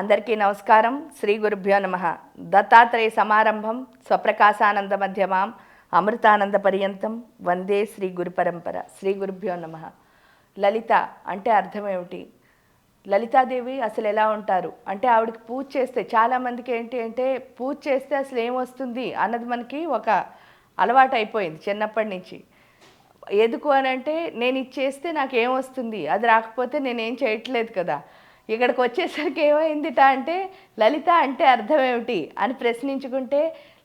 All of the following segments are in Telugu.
అందరికీ నమస్కారం. శ్రీ గురుభ్యో నమ. దత్తాత్రేయ సమారంభం స్వప్రకాశానంద మధ్యమాం అమృతానంద పర్యంతం. వందే శ్రీ గురు పరంపర. శ్రీ గురుభ్యో నమ. లలిత అంటే అర్థం ఏమిటి? లలితాదేవి అసలు ఎలా ఉంటారు? అంటే ఆవిడకి పూజ చేస్తే చాలామందికి ఏంటి అంటే పూజ చేస్తే అసలు ఏమొస్తుంది అన్నది మనకి ఒక అలవాటు అయిపోయింది చిన్నప్పటి నుంచి. ఎందుకు అని అంటే నేను ఇది చేస్తే నాకు ఏమొస్తుంది అది రాకపోతే నేనేం చేయట్లేదు కదా. ఇక్కడికి వచ్చేసరికి ఏమైందిట అంటే లలిత అంటే అర్థం ఏమిటి అని ప్రశ్నించుకుంటే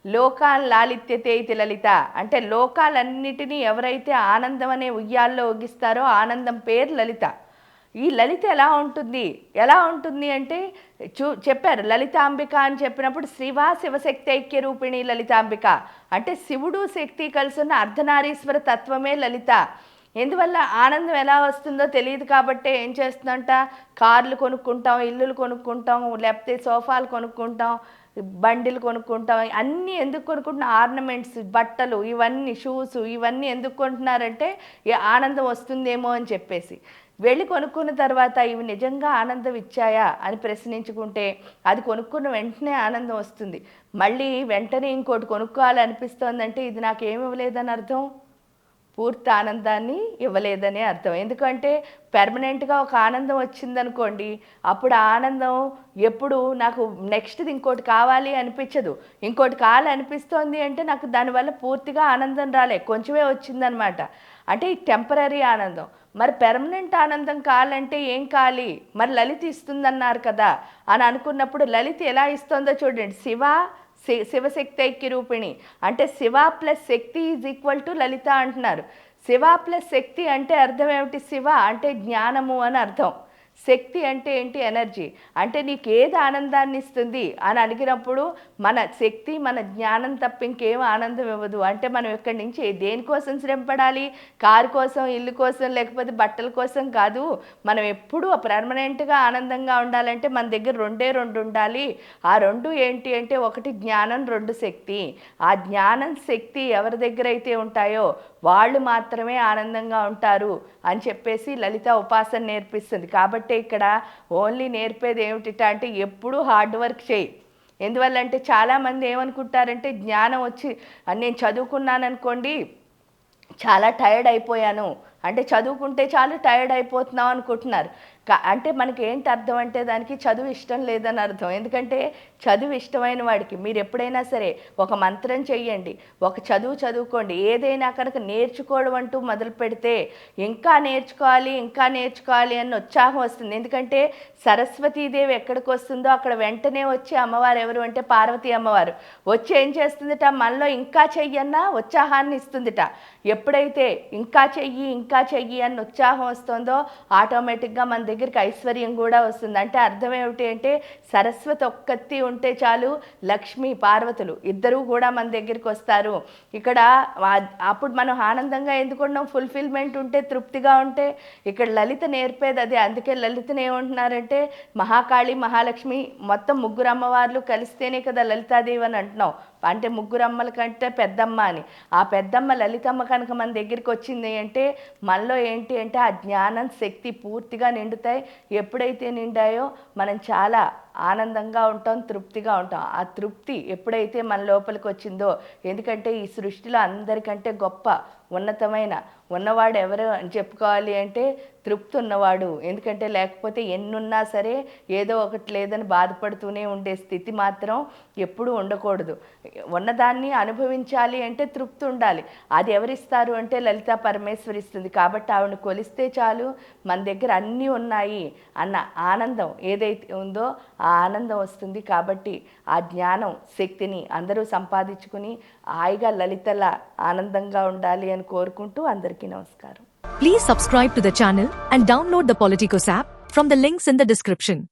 లోకాన్ లాలిత్యతే ఇది లలిత. అంటే లోకాలన్నిటినీ ఎవరైతే ఆనందం అనే ఉయ్యాల్లో ఒగిస్తారో ఆనందం పేరు లలిత. ఈ లలిత ఎలా ఉంటుంది? ఎలా ఉంటుంది అంటే చూ చెప్పారు లలితాంబిక అని చెప్పినప్పుడు శివ శివశక్తి ఐక్య రూపిణి లలితాంబిక. అంటే శివుడు శక్తి కలిసి ఉన్న అర్ధనారీశ్వర తత్వమే లలిత. ఎందువల్ల ఆనందం ఎలా వస్తుందో తెలియదు కాబట్టి ఏం చేస్తుందంట? కార్లు కొనుక్కుంటాం ఇల్లులు కొనుక్కుంటాం లేకపోతే సోఫాలు కొనుక్కుంటాం బండిలు కొనుక్కుంటాం అన్నీ ఎందుకు కొనుక్కుంటున్న? ఆర్నమెంట్స్ బట్టలు ఇవన్నీ షూస్ ఇవన్నీ ఎందుకు కొంటున్నారంటే ఈ ఆనందం వస్తుందేమో అని చెప్పేసి. వెళ్ళి కొనుక్కున్న తర్వాత ఇవి నిజంగా ఆనందం ఇచ్చాయా అని ప్రశ్నించుకుంటే అది కొనుక్కున్న వెంటనే ఆనందం వస్తుంది. మళ్ళీ వెంటనే ఇంకోటి కొనుక్కోవాలనిపిస్తోందంటే ఇది నాకు ఏమి ఇవ్వలేదని అర్థం? పూర్తి ఆనందాన్ని ఇవ్వలేదనే అర్థం. ఎందుకంటే పెర్మనెంట్గా ఒక ఆనందం వచ్చిందనుకోండి అప్పుడు ఆనందం ఎప్పుడు నాకు నెక్స్ట్ది ఇంకోటి కావాలి అనిపించదు. ఇంకోటి కావాలి అనిపిస్తోంది అంటే నాకు దానివల్ల పూర్తిగా ఆనందం రాలే కొంచెమే వచ్చిందనమాట. అంటే ఈ టెంపరీ ఆనందం. మరి పెర్మనెంట్ ఆనందం కావాలంటే ఏం కావాలి మరి లలిత ఇస్తుందన్నారు కదా అని అనుకున్నప్పుడు లలిత ఎలా ఇస్తుందో చూడండి. శివ శివశక్తి ఐక్యరూపిణి అంటే Shiva plus Shakti is equal to Lalitha అంటున్నారు. శివ ప్లస్ శక్తి అంటే అర్థం ఏమిటి? శివ అంటే జ్ఞానము అని అర్థం. శక్తి అంటే ఏంటి? ఎనర్జీ. అంటే నీకు ఏది ఆనందాన్ని ఇస్తుంది అని అడిగినప్పుడు మన శక్తి మన జ్ఞానం తప్ప ఇంకేం ఆనందం ఇవ్వదు. అంటే మనం ఇక్కడి నుంచి దేనికోసం శ్రమపడాలి? కారు కోసం ఇల్లు కోసం లేకపోతే బట్టల కోసం కాదు. మనం ఎప్పుడూ పర్మనెంట్గా ఆనందంగా ఉండాలంటే మన దగ్గర రెండే రెండు ఉండాలి. ఆ రెండు ఏంటి అంటే ఒకటి జ్ఞానం రెండు శక్తి. ఆ జ్ఞానం శక్తి ఎవరి దగ్గర అయితే ఉంటాయో వాళ్ళు మాత్రమే ఆనందంగా ఉంటారు అని చెప్పేసి లలిత ఉపాసన నేర్పిస్తుంది. కాబట్టి ఇక్కడ ఓన్లీ నేర్పేది ఏమిటిట అంటే ఎప్పుడూ హార్డ్ వర్క్ చేయి. ఎందువల్ల అంటే చాలామంది ఏమనుకుంటారంటే జ్ఞానం వచ్చి నేను చదువుకున్నాను అనుకోండి చాలా టైర్డ్ అయిపోయాను. అంటే చదువుకుంటే చాలు టైర్డ్ అయిపోతున్నాం అనుకుంటున్నారు. అంటే మనకి ఏంటి అర్థం అంటే దానికి చదువు ఇష్టం లేదని అర్థం. ఎందుకంటే చదువు ఇష్టమైన వాడికి మీరు ఎప్పుడైనా సరే ఒక మంత్రం చెయ్యండి ఒక చదువు చదువుకోండి ఏదైనా కనుక నేర్చుకోవడం అంటూ మొదలు పెడితే ఇంకా నేర్చుకోవాలి ఇంకా నేర్చుకోవాలి అన్న ఉత్సాహం వస్తుంది. ఎందుకంటే సరస్వతీదేవి ఎక్కడికి వస్తుందో అక్కడ వెంటనే వచ్చే అమ్మవారు ఎవరు అంటే పార్వతీ అమ్మవారు. వచ్చి ఏం చేస్తుందిట? మనలో ఇంకా చెయ్యన్న ఉత్సాహాన్ని ఇస్తుందిట. ఎప్పుడైతే ఇంకా చెయ్యి ఇంకా చెయ్యి అన్న ఉత్సాహం వస్తుందో ఆటోమేటిక్గా మన దగ్గరికి ఐశ్వర్యం కూడా వస్తుంది. అంటే అర్థం ఏమిటి అంటే సరస్వతి ఒక్కత్తి ఉంటే చాలు లక్ష్మి పార్వతులు ఇద్దరూ కూడా మన దగ్గరికి వస్తారు. ఇక్కడ అప్పుడు మనం ఆనందంగా ఎందుకున్నాం ఫుల్ఫిల్మెంట్ ఉంటే తృప్తిగా ఉంటే. ఇక్కడ లలిత నేర్పేది అదే. అందుకే లలితను ఏమంటున్నారంటే మహాకాళి మహాలక్ష్మి మొత్తం ముగ్గురు అమ్మవార్లు కలిస్తేనే కదా లలితాదేవి అని అంటున్నాం. అంటే ముగ్గురు అమ్మల కంటే పెద్దమ్మ అని. ఆ పెద్దమ్మ లలితమ్మ కనుక మన దగ్గరికి వచ్చింది అంటే మనలో ఏంటి అంటే ఆ జ్ఞానం శక్తి పూర్తిగా నిండుతాయి. ఎప్పుడైతే నిండాయో మనం చాలా ఆనందంగా ఉంటాం తృప్తిగా ఉంటాం. ఆ తృప్తి ఎప్పుడైతే మన లోపలికి వచ్చిందో ఎందుకంటే ఈ సృష్టిలో అందరికంటే గొప్ప ఉన్నతమైన ఉన్నవాడు ఎవరు అని చెప్పుకోవాలి అంటే తృప్తి ఉన్నవాడు. ఎందుకంటే లేకపోతే ఎన్నున్నా సరే ఏదో ఒకటి లేదని బాధపడుతూనే ఉండే స్థితి మాత్రం ఎప్పుడూ ఉండకూడదు. ఉన్నదాన్ని అనుభవించాలి అంటే తృప్తి ఉండాలి. అది ఎవరిస్తారు అంటే లలిత పరమేశ్వరి ఇస్తుంది కాబట్టి ఆవిడని కొలిస్తే చాలు మన దగ్గర అన్నీ ఉన్నాయి అన్న ఆనందం ఏదైతే ఉందో ఆ ఆనందం వస్తుంది. కాబట్టి ఆ జ్ఞానం శక్తిని అందరూ సంపాదించుకుని హాయిగా లలితల ఆనందంగా ఉండాలి అని కోరుకుంటూ అందరికీ నమస్కారం Please subscribe to the channel and download the Politicos app from the links in the description.